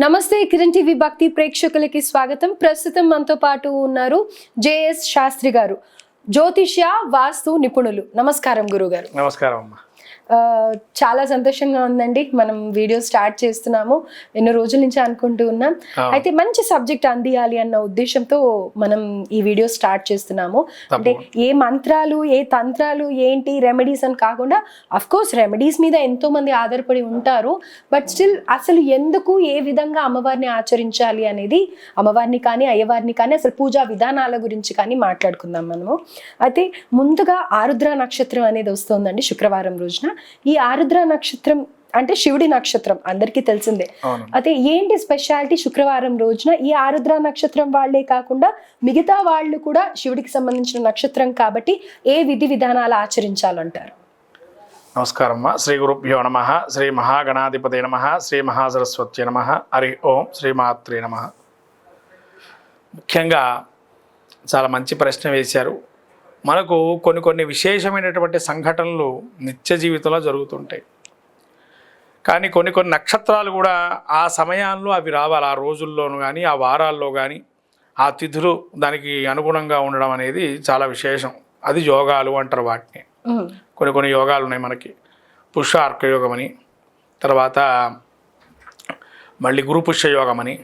నమస్తే కిరణ్ టీవీ భక్తి ప్రేక్షకులకి స్వాగతం. ప్రస్తుతం మనతో పాటు ఉన్నారు జేఎస్ శాస్త్రి గారు. జ్యోతిష్య వాస్తు నిపుణులు. నమస్కారం గురుగారు. నమస్కారం అమ్మా. చాలా సంతోషంగా ఉందండి. మనం వీడియో స్టార్ట్ చేస్తున్నాము. ఎన్నో రోజుల నుంచి అనుకుంటూ ఉన్నాం. అయితే మంచి సబ్జెక్ట్ అందియాలి అన్న ఉద్దేశంతో మనం ఈ వీడియో స్టార్ట్ చేస్తున్నాము. అంటే ఏ మంత్రాలు ఏ తంత్రాలు ఏంటి రెమెడీస్ అని కాకుండా అఫ్ కోర్స్ రెమెడీస్ మీద ఎంతో మంది ఆధారపడి ఉంటారు. బట్ స్టిల్ అసలు ఎందుకు ఏ విధంగా అమ్మవారిని ఆచరించాలి అనేది అమ్మవారిని కానీ అయ్యవారిని కానీ అసలు పూజా విధానాల గురించి కానీ మాట్లాడుకుందాం మనము. అయితే ముందుగా ఆరుద్ర నక్షత్రం అనేది వస్తుందండి శుక్రవారం రోజున. ఈ ఆరుద్ర నక్షత్రం అంటే శివుడి నక్షత్రం అందరికీ తెలిసిందే. అయితే ఏంటి స్పెషాలిటీ శుక్రవారం రోజున? ఈ ఆరుద్ర నక్షత్రం వాళ్ళే కాకుండా మిగతా వాళ్ళు కూడా శివుడికి సంబంధించిన నక్షత్రం కాబట్టి ఏ విధి విధానాలు ఆచరించాలంటారు? నమస్కారం అమ్మా శ్రీ గురుభ్యో నమ. శ్రీ మహాగణాధిపతి నమ. శ్రీ మహాసరస్వతి నమ. హరి ఓం శ్రీమాత్రే నమ. ముఖ్యంగా చాలా మంచి ప్రశ్న వేశారు. మనకు కొన్ని కొన్ని విశేషమైనటువంటి సంఘటనలు నిత్య జీవితంలో జరుగుతుంటాయి. కానీ కొన్ని కొన్ని నక్షత్రాలు కూడా ఆ సమయాల్లో అవి రావాలి. ఆ రోజుల్లోనూ కానీ ఆ వారాల్లో కానీ ఆ తిథులు దానికి అనుగుణంగా ఉండడం అనేది చాలా విశేషం. అది యోగాలు అంటారు వాటిని. కొన్ని కొన్ని యోగాలు ఉన్నాయి మనకి. పుష్ప అర్కయోగం అని తర్వాత మళ్ళీ గురు పుష్య యోగం అని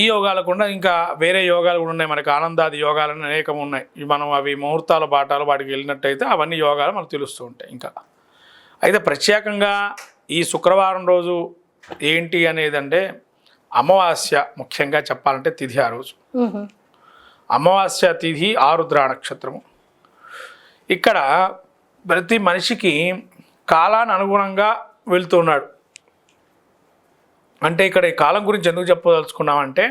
ఈ యోగాలు కూడా ఇంకా వేరే యోగాలు కూడా ఉన్నాయి. మనకి ఆనందాది యోగాలని అనేకం ఉన్నాయి. మనం అవి ముహూర్తాల పాఠాలు వాటికి వెళ్ళినట్టయితే అవన్నీ యోగాలు మనకు తెలుస్తూ ఉంటాయి ఇంకా. అయితే ప్రత్యేకంగా ఈ శుక్రవారం రోజు ఏంటి అనేది అంటే అమావాస్య ముఖ్యంగా చెప్పాలంటే తిథి ఆ రోజు. అమావాస్య తిథి ఆరుద్ర నక్షత్రము. ఇక్కడ ప్రతి మనిషికి కాలాన్ని అనుగుణంగా వెళ్తున్నాడు అంటే ఇక్కడ ఈ కాలం గురించి ఎందుకు చెప్పదలుచుకున్నామంటే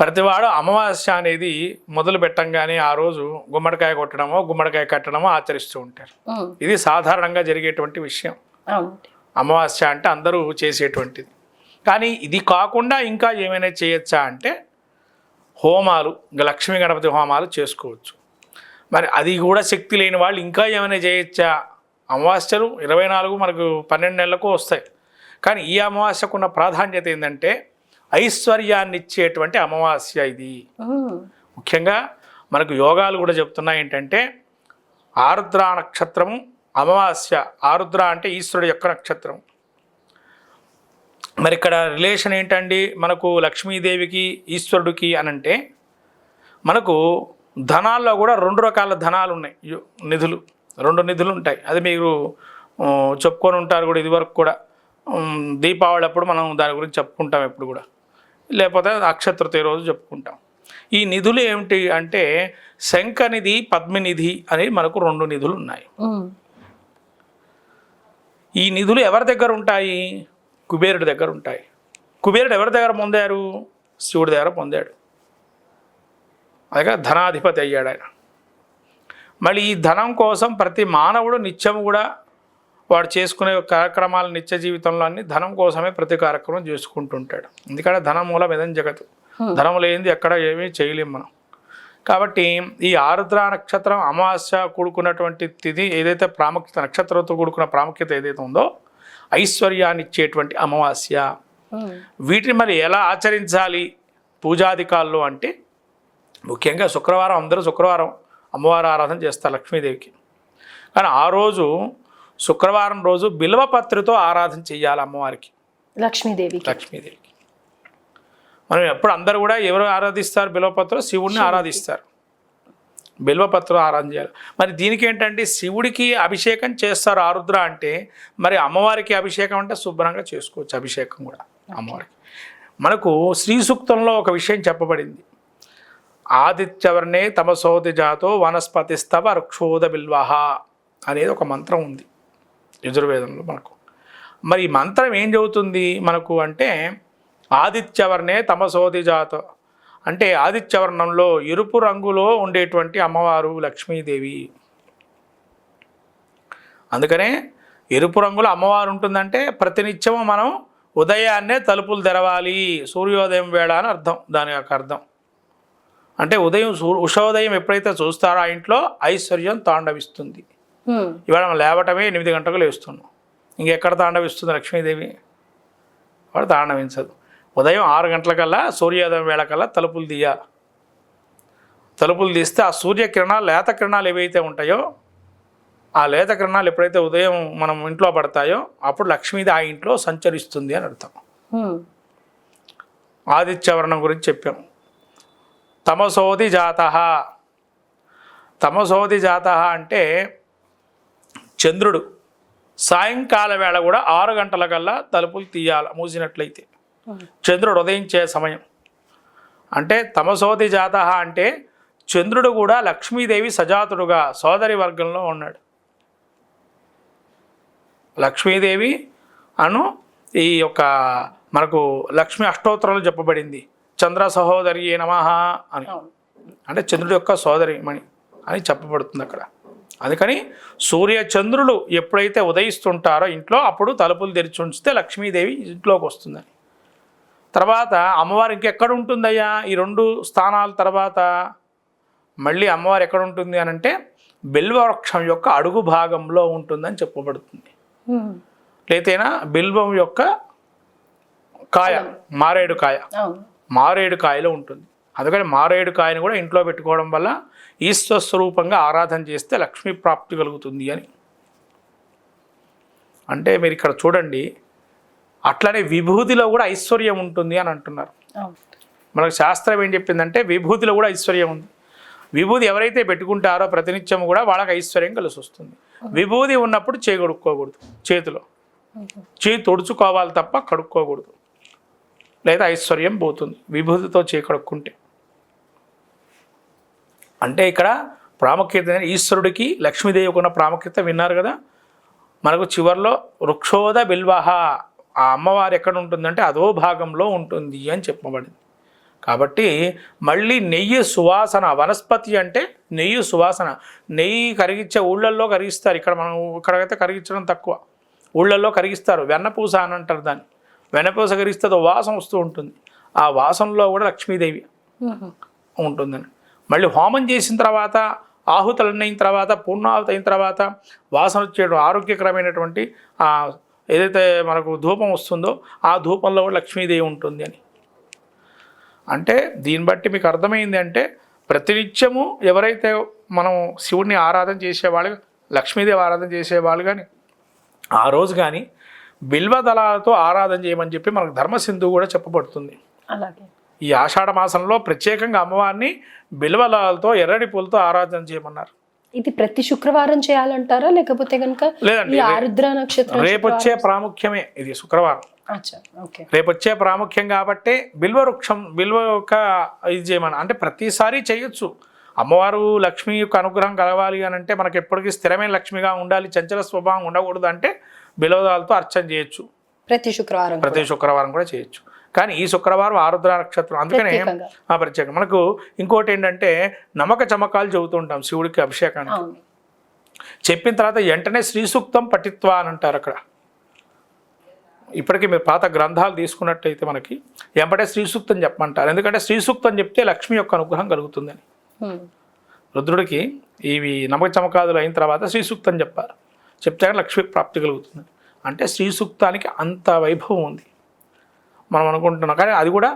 ప్రతివాడు అమావాస్య అనేది మొదలు పెట్టంగానే ఆ రోజు గుమ్మడికాయ కొట్టడమో గుమ్మడికాయ కట్టడమో ఆచరిస్తూ ఉంటారు. ఇది సాధారణంగా జరిగేటువంటి విషయం. అమావాస్య అంటే అందరూ చేసేటువంటిది. కానీ ఇది కాకుండా ఇంకా ఏమైనా చేయొచ్చా అంటే హోమాలు లక్ష్మీ గణపతి హోమాలు చేసుకోవచ్చు. మరి అది కూడా శక్తి లేని వాళ్ళు ఇంకా ఏమైనా చేయొచ్చా? అమావాస్యలు ఇరవై నాలుగు మనకు పన్నెండు నెలలకు వస్తాయి. కానీ ఈ అమావాస్యకు ఉన్న ప్రాధాన్యత ఏంటంటే ఐశ్వర్యాన్ని ఇచ్చేటువంటి అమావాస్య ఇది. ముఖ్యంగా మనకు యోగాలు కూడా చెప్తున్నాయి ఏంటంటే ఆరుద్ర నక్షత్రము అమావాస్య ఆరుద్ర అంటే ఈశ్వరుడు యొక్క నక్షత్రం మరి ఇక్కడ రిలేషన్ ఏంటండి? మనకు లక్ష్మీదేవికి ఈశ్వరుడికి అని అంటే మనకు ధనాల్లో కూడా రెండు రకాల ధనాలు ఉన్నాయి. నిధులు రెండు నిధులు ఉంటాయి. అది మీరు చెప్పుకొని ఉంటారు కూడా ఇదివరకు కూడా. దీపావళి అప్పుడు మనం దాని గురించి చెప్పుకుంటాం ఎప్పుడు కూడా. లేకపోతే అక్షతృతీయ రోజు చెప్పుకుంటాం. ఈ నిధులు ఏమిటి అంటే శంఖనిధి పద్మనిధి అని మనకు రెండు నిధులు ఉన్నాయి. ఈ నిధులు ఎవరి దగ్గర ఉంటాయి? కుబేరుడి దగ్గర ఉంటాయి. కుబేరుడు ఎవరి దగ్గర పొందారు? శివుడి దగ్గర పొందాడు. అదే ధనాధిపతి అయ్యాడు ఆయన. మళ్ళీ ఈ ధనం కోసం ప్రతి మానవుడు నిత్యం కూడా వాడు చేసుకునే కార్యక్రమాలు నిత్య జీవితంలో అన్ని ధనం కోసమే ప్రతి కార్యక్రమం చేసుకుంటుంటాడు. ఎందుకంటే ధనం మూలం ఏదైనా జగత్తు. ధనం లేనిది ఎక్కడ ఏమీ చేయలేం మనం. కాబట్టి ఈ ఆరుద్ర నక్షత్రం అమావాస్య కూడుకున్నటువంటి తిథి ఏదైతే ప్రాముఖ్యత నక్షత్రంతో కూడుకున్న ప్రాముఖ్యత ఏదైతే ఉందో ఐశ్వర్యాన్ని ఇచ్చేటువంటి అమావాస్య. వీటిని మరి ఎలా ఆచరించాలి పూజాధికాల్లో అంటే ముఖ్యంగా శుక్రవారం అందరూ శుక్రవారం అమ్మవారి ఆరాధన చేస్తారు లక్ష్మీదేవికి. కానీ ఆ రోజు శుక్రవారం రోజు బిల్వపత్రితో ఆరాధన చేయాలి అమ్మవారికి. లక్ష్మీదేవికి. లక్ష్మీదేవికి. మనం ఎప్పుడు అందరూ కూడా ఎవరు ఆరాధిస్తారు బిల్వపత్రం శివుడిని ఆరాధిస్తారు. బిల్వపత్రం ఆరాధన చేయాలి. మరి దీనికి ఏంటంటే శివుడికి అభిషేకం చేస్తారు ఆరుద్ర అంటే మరి అమ్మవారికి అభిషేకం అంటే శుభ్రంగా చేసుకోవచ్చు అభిషేకం కూడా అమ్మవారికి. మనకు శ్రీ సూక్తంలో ఒక విషయం చెప్పబడింది. ఆదిత్యవర్ణే తమసోది జాతో వనస్పతిస్తవ రుక్షోద బిల్వహ అనేది ఒక మంత్రం ఉంది. యజుర్వేదంలో మనకు. మరి మంత్రం ఏం చెబుతుంది మనకు అంటే ఆదిత్యవర్ణే తమసోది జాత. అంటే ఆదిత్యవర్ణంలో ఎరుపు రంగులో ఉండేటువంటి అమ్మవారు లక్ష్మీదేవి. అందుకనే ఎరుపు రంగులో అమ్మవారు ఉంటుందంటే ప్రతినిత్యము మనం ఉదయాన్నే తలుపులు తెరవాలి సూర్యోదయం వేళ అని అర్థం దాని యొక్క అర్థం. అంటే ఉదయం సూ ఉషోదయం ఎప్పుడైతే చూస్తారో ఆ ఇంట్లో ఐశ్వర్యం తాండవిస్తుంది. ఇవాళ మనం లేవటమే ఎనిమిది గంటలకు లేస్తున్నాం. ఇంకెక్కడ తాండవిస్తుంది లక్ష్మీదేవి? వాడు తాండవించదు ఉదయం ఆరు గంటలకల్లా సూర్యోదయం వేళకల్లా తలుపులు తీయాలి. తలుపులు తీస్తే ఆ సూర్యకిరణాలు లేత కిరణాలు ఏవైతే ఉంటాయో ఆ లేత కిరణాలు ఎప్పుడైతే ఉదయం మనం ఇంట్లో పడతాయో అప్పుడు లక్ష్మీది ఆ ఇంట్లో సంచరిస్తుంది అని అర్థం. ఆదిత్యవర్ణం గురించి చెప్పాం. తమసోది జాత తమసోది జాత అంటే చంద్రుడు సాయంకాల వేళ కూడా ఆరు గంటల కల్లా తలుపులు తీయాలి మూసినట్లయితే. చంద్రుడు ఉదయించే సమయం. అంటే తమసోది జాత అంటే చంద్రుడు కూడా లక్ష్మీదేవి సజాతుడుగా సోదరి వర్గంలో ఉన్నాడు. లక్ష్మీదేవి అను ఈ యొక్క మనకు లక్ష్మీ అష్టోత్తరాలు చెప్పబడింది. చంద్ర సహోదరి నమః అని. అంటే చంద్రుడి యొక్క సోదరి మణి అని చెప్పబడుతుంది అక్కడ. అందుకని సూర్య చంద్రులు ఎప్పుడైతే ఉదయిస్తుంటారో ఇంట్లో అప్పుడు తలుపులు తెరిచి ఉంచితే లక్ష్మీదేవి ఇంట్లోకి వస్తుందని తర్వాత అమ్మవారు ఇంకెక్కడ ఉంటుందయ్యా? ఈ రెండు స్థానాల తర్వాత మళ్ళీ అమ్మవారు ఎక్కడ ఉంటుంది అని అంటే బిల్వవృక్షం యొక్క అడుగు భాగంలో ఉంటుందని చెప్పబడుతుంది. లేతేనా? బిల్వం యొక్క కాయ మారేడు కాయ. మారేడు కాయలో ఉంటుంది. అందుకని మారేడు కాయని కూడా ఇంట్లో పెట్టుకోవడం వల్ల ఈశ్వర స్వరూపంగా ఆరాధన చేస్తే లక్ష్మీ ప్రాప్తి కలుగుతుంది అని. అంటే మీరు ఇక్కడ చూడండి అట్లనే విభూతిలో కూడా ఐశ్వర్యం ఉంటుంది అని అంటున్నారు. మనకు శాస్త్రం ఏం చెప్పిందంటే విభూతిలో కూడా ఐశ్వర్యం ఉంది. విభూతి ఎవరైతే పెట్టుకుంటారో ప్రతినిత్యం కూడా వాళ్ళకి ఐశ్వర్యం కలిసి వస్తుంది. విభూతి ఉన్నప్పుడు చేయి కడుక్కోకూడదు చేతిలో. చేయి తుడుచుకోవాలి తప్ప కడుక్కోకూడదు. లేదా ఐశ్వర్యం పోతుంది విభూతితో చేయి కడుక్కుంటే. అంటే ఇక్కడ ప్రాముఖ్యత ఈశ్వరుడికి లక్ష్మీదేవికి ఉన్న ప్రాముఖ్యత విన్నారు కదా. మనకు చివర్లో వృక్షోద బిల్వహ ఆ అమ్మవారు ఎక్కడ ఉంటుందంటే అదో భాగంలో ఉంటుంది అని చెప్పబడింది. కాబట్టి మళ్ళీ నెయ్యి సువాసన వనస్పతి అంటే నెయ్యి సువాసన. నెయ్యి కరిగించే ఊళ్ళల్లో కరిగిస్తారు. ఇక్కడ మనం ఇక్కడైతే కరిగించడం తక్కువ. ఊళ్ళల్లో కరిగిస్తారు. వెన్నపూస అని అంటారు దాన్ని. వెన్నపూస కరిగిస్తే వాసన వస్తూ ఉంటుంది. ఆ వాసనలో కూడా లక్ష్మీదేవి. ఉంటుందని. మళ్ళీ హోమం చేసిన తర్వాత ఆహుతులు అయిన తర్వాత పూర్ణాహుతి అయిన తర్వాత వాసన వచ్చేయడం ఆరోగ్యకరమైనటువంటి ఏదైతే మనకు ధూపం వస్తుందో ఆ ధూపంలో కూడా లక్ష్మీదేవి ఉంటుంది అని. అంటే దీన్ని బట్టి మీకు అర్థమైంది అంటే ప్రతినిత్యము ఎవరైతే మనం శివుడిని ఆరాధన చేసేవాళ్ళు లక్ష్మీదేవి ఆరాధన చేసేవాళ్ళు కానీ ఆ రోజు కానీ బిల్వ దళాలతో ఆరాధన చేయమని చెప్పి మనకు ధర్మసింధు కూడా చెప్పబడుతుంది. అలాగే. ఈ ఆషాఢ మాసంలో ప్రత్యేకంగా అమ్మవారిని బిల్వలాలతో ఎర్రటి పూలతో ఆరాధన చేయమన్నారు. ఇది ప్రతి శుక్రవారం చేయాలంటారా? లేకపోతే కనుక లేదండి ఆరుద్ర నక్షత్రం రేపు వచ్చే ప్రాముఖ్యమే ఇది శుక్రవారం. అచ్చా ఓకే. రేపు వచ్చే ప్రాముఖ్యం కాబట్టి బిల్వ వృక్షం బిల్వ యొక్క ఇది చేయమని. అంటే ప్రతిసారి చేయొచ్చు. అమ్మవారు లక్ష్మి యొక్క అనుగ్రహం కలవాలి అని అంటే మనకి ఎప్పటికీ స్థిరమైన లక్ష్మిగా ఉండాలి చంచల స్వభావం ఉండకూడదు అంటే బిల్వదాలతో అర్చన చేయొచ్చు. ప్రతి శుక్రవారం ప్రతి శుక్రవారం కూడా చేయొచ్చు. కానీ ఈ శుక్రవారం ఆరుద్ర నక్షత్రం అందుకనే. ఆ ప్రత్యేకం. మనకు ఇంకోటి ఏంటంటే నమ్మక చమకాలు చెబుతూ ఉంటాం శివుడికి అభిషేకానికి. చెప్పిన తర్వాత వెంటనే శ్రీ సూక్తం పఠిత్వ అని అంటారు అక్కడ. ఇప్పటికీ మీరు పాత గ్రంథాలు తీసుకున్నట్టయితే మనకి ఎంపటే శ్రీ సూక్తం చెప్పమంటారు. ఎందుకంటే శ్రీ సూక్తం చెప్తే లక్ష్మి యొక్క అనుగ్రహం కలుగుతుందని. రుద్రుడికి ఇవి నమ్మక చమకాదులు అయిన తర్వాత శ్రీ సూక్తం చెప్పారు. చెప్తే లక్ష్మి ప్రాప్తి కలుగుతుంది. అంటే శ్రీ సూక్తానికి అంత వైభవం ఉంది. మనం అనుకుంటున్నాం. కానీ అది కూడా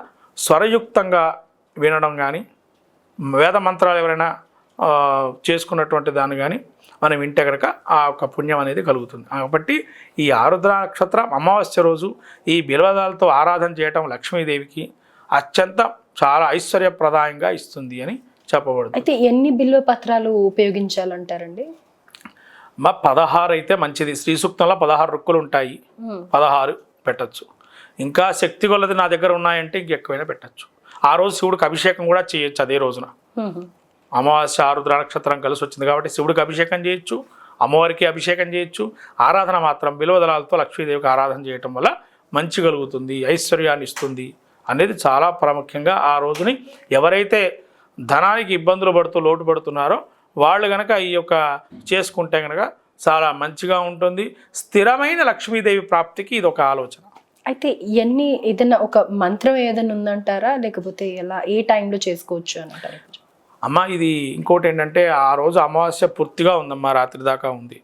స్వరయుక్తంగా వినడం కానీ వేద మంత్రాలు ఎవరైనా చేసుకున్నటువంటి దాన్ని కానీ మనం వింటే కనుక ఆ యొక్క పుణ్యం అనేది కలుగుతుంది. కాబట్టి ఈ ఆరుద్ర నక్షత్రం అమావాస్య రోజు ఈ బిల్వదాలతో ఆరాధన చేయటం లక్ష్మీదేవికి అత్యంత చాలా ఐశ్వర్యప్రదాయంగా ఇస్తుంది అని చెప్పబడుతుంది. అయితే ఎన్ని బిల్వ పత్రాలు ఉపయోగించాలంటారండి? మా పదహారు అయితే మంచిది. శ్రీ సూక్తంలో పదహారు రుక్కులు ఉంటాయి. పదహారు పెట్టచ్చు. ఇంకా శక్తి కొలది నా దగ్గర ఉన్నాయంటే ఇంకెక్కువైనా పెట్టచ్చు. ఆ రోజు శివుడికి అభిషేకం కూడా చేయొచ్చు అదే రోజున. అమావాస్య ఆరుద్ర నక్షత్రం కలిసి వచ్చింది కాబట్టి శివుడికి అభిషేకం చేయొచ్చు అమ్మవారికి అభిషేకం చేయొచ్చు. ఆరాధన మాత్రం బిలువదలాలతో లక్ష్మీదేవికి ఆరాధన చేయటం వల్ల మంచి కలుగుతుంది ఐశ్వర్యాన్ని ఇస్తుంది అనేది చాలా ప్రాముఖ్యంగా ఆ రోజుని ఎవరైతే ధనానికి ఇబ్బందులు పడుతూ లోటు పడుతున్నారో వాళ్ళు కనుక ఈ యొక్క చేసుకుంటే కనుక చాలా మంచిగా ఉంటుంది. స్థిరమైన లక్ష్మీదేవి ప్రాప్తికి ఇది ఒక ఆలోచన. అయితే ఇవన్నీ ఏదైనా ఒక మంత్రం ఏదైనా ఉందంటారా? లేకపోతే ఎలా? ఏ టైంలో చేసుకోవచ్చు అంటారు అమ్మ ఇది ఇంకోటి ఏంటంటే ఆ రోజు అమావాస్య పూర్తిగా ఉందమ్మా రాత్రి దాకా ఉంది.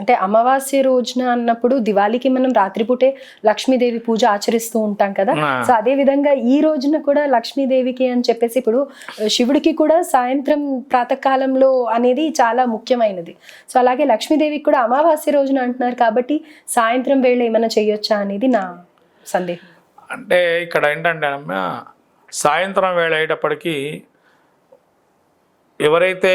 అంటే అమావాస్య రోజున అన్నప్పుడు దివాళీకి మనం రాత్రిపూటే లక్ష్మీదేవి పూజ ఆచరిస్తూ ఉంటాం కదా. సో అదే విధంగా ఈ రోజున కూడా లక్ష్మీదేవికి అని చెప్పేసి ఇప్పుడు శివుడికి కూడా సాయంత్రం ప్రాతకాలంలో అనేది చాలా ముఖ్యమైనది. సో అలాగే లక్ష్మీదేవికి కూడా అమావాస్య రోజున అంటున్నారు కాబట్టి సాయంత్రం వేళ ఏమైనా చేయొచ్చా అనేది నా సందేహం అంటే ఇక్కడ ఏంటంటే అమ్మ సాయంత్రం వేళ అయ్యేటప్పటికీ ఎవరైతే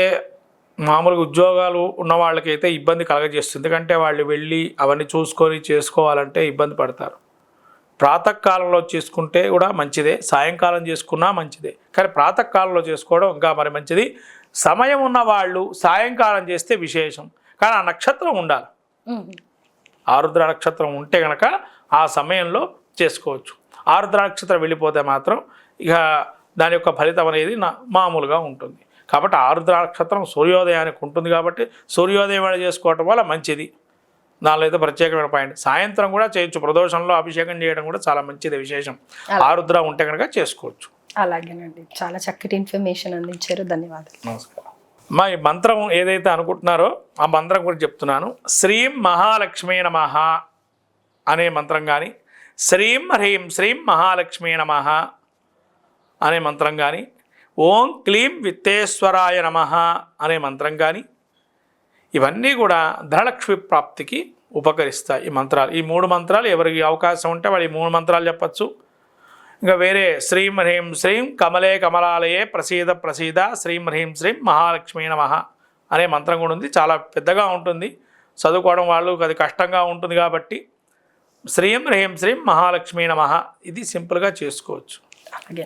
మామూలుగా ఉద్యోగాలు ఉన్న వాళ్ళకైతే ఇబ్బంది కలగజేస్తుంది. ఎందుకంటే వాళ్ళు వెళ్ళి అవన్నీ చూసుకొని చేసుకోవాలంటే ఇబ్బంది పడతారు. ప్రాతకాలంలో చేసుకుంటే కూడా మంచిదే. సాయంకాలం చేసుకున్నా మంచిదే. కానీ ప్రాతకాలంలో చేసుకోవడం ఇంకా మరి మంచిది. సమయం ఉన్న వాళ్ళు సాయంకాలం చేస్తే విశేషం. కానీ ఆ నక్షత్రం ఉండాలి. ఆరుద్ర నక్షత్రం ఉంటే కనుక ఆ సమయంలో చేసుకోవచ్చు. ఆరుద్ర నక్షత్రం వెళ్ళిపోతే మాత్రం ఇక దాని యొక్క ఫలితం అనేది నా మామూలుగా ఉంటుంది. కాబట్టి ఆరుద్ర నక్షత్రం సూర్యోదయానికి ఉంటుంది కాబట్టి సూర్యోదయం వేళ చేసుకోవటం వల్ల మంచిది. దానిలో అయితే ప్రత్యేకమైన పాయింట్. సాయంత్రం కూడా చేయొచ్చు. ప్రదోషంలో అభిషేకం చేయడం కూడా చాలా మంచిది విశేషం. ఆరుద్ర ఉంటే కనుక చేసుకోవచ్చు. అలాగేనండి. చాలా చక్కటి ఇన్ఫర్మేషన్ అందించారు. ధన్యవాదాలు. నమస్కారం. మా ఈ మంత్రం ఏదైతే అనుకుంటున్నారో ఆ మంత్రం గురించి చెప్తున్నాను. శ్రీం మహాలక్ష్మీ నమ అనే మంత్రం కానీ శ్రీం హ్రీం శ్రీం మహాలక్ష్మీ నమ అనే మంత్రం కానీ ఓం క్లీం విత్తేశ్వరాయ నమ అనే మంత్రం కానీ ఇవన్నీ కూడా ధనలక్ష్మి ప్రాప్తికి ఉపకరిస్తాయి ఈ మంత్రాలు. ఈ మూడు మంత్రాలు ఎవరికి అవకాశం ఉంటే వాళ్ళు ఈ మూడు మంత్రాలు చెప్పచ్చు. ఇంకా వేరే శ్రీం హ్రీం శ్రీం కమలే కమలాలయే ప్రసీద ప్రసీద శ్రీం హ్రీం శ్రీం మహాలక్ష్మీ నమ అనే మంత్రం కూడా ఉంది. చాలా పెద్దగా ఉంటుంది. చదువుకోవడం వాళ్ళు అది కష్టంగా ఉంటుంది కాబట్టి శ్రీం హ్రీం శ్రీం మహాలక్ష్మీ నమ ఇది సింపుల్గా చేసుకోవచ్చు. అలాగే